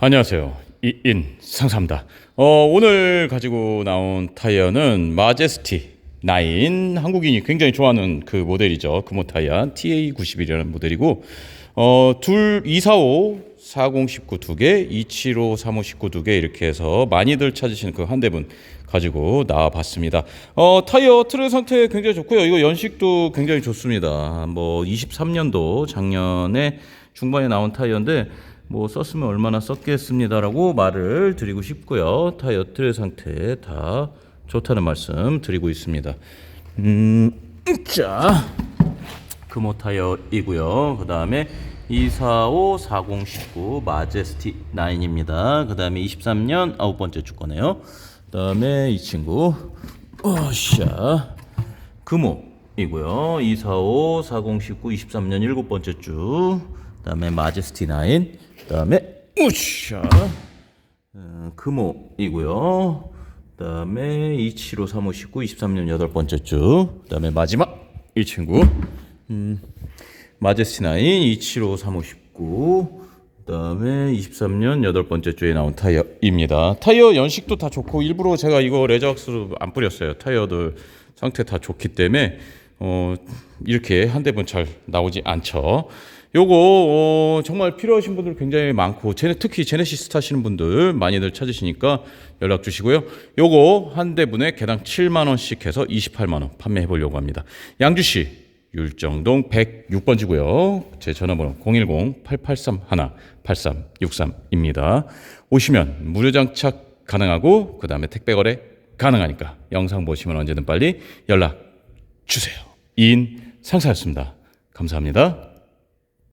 안녕하세요. 이인 상사입니다. 어, 오늘 가지고 나온 타이어는 마제스티 9 한국인이 굉장히 좋아하는 그 모델이죠. 금호 타이어 TA91이라는 모델이고 어, 둘 245, 4019 두 개, 275, 3519 두 개 이렇게 해서 많이들 찾으시는 그 한 대분 가지고 나와 봤습니다. 어, 타이어 트레 상태 굉장히 좋고요. 이거 연식도 굉장히 좋습니다. 뭐 23년도 작년에 중반에 나온 타이어인데 뭐 썼으면 얼마나 썼겠습니다라고 말을 드리고 싶고요. 타이어 트레 상태 다 좋다는 말씀 드리고 있습니다. 음, 자, 금호 타이어이고요. 그 다음에 245 4019 마제스티 9입니다. 그 다음에 23년 아홉 번째 주 거네요. 그 다음에 이 친구 어샤 금호이고요. 245 4019 23년 일곱 번째 주. 그 다음에 마제스티 9. 그 다음에 우샤 어, 금호이고요. 그 다음에 275 3519 23년 여덟 번째 주. 그 다음에 마지막 이 친구 마제스티나인 275 3519 그다음에 23년 여덟 번째 주에 나온 타이어입니다. 타이어 연식도 다 좋고 일부러 제가 이거 레저왁스로 안 뿌렸어요. 타이어들 상태 다 좋기 때문에 어 이렇게 한 대 분 잘 나오지 않죠. 요거 어, 정말 필요하신 분들 굉장히 많고 제네 특히 제네시스 타시는 분들 많이들 찾으시니까 연락 주시고요. 요거 한 대분에 개당 7만 원씩 해서 28만 원 판매해 보려고 합니다. 양주시 율정동 106번지고요. 제 전화번호 010-8831-8363입니다. 오시면 무료 장착 가능하고 그 다음에 택배 거래 가능하니까 영상 보시면 언제든 빨리 연락 주세요. 이인 상사였습니다. 감사합니다.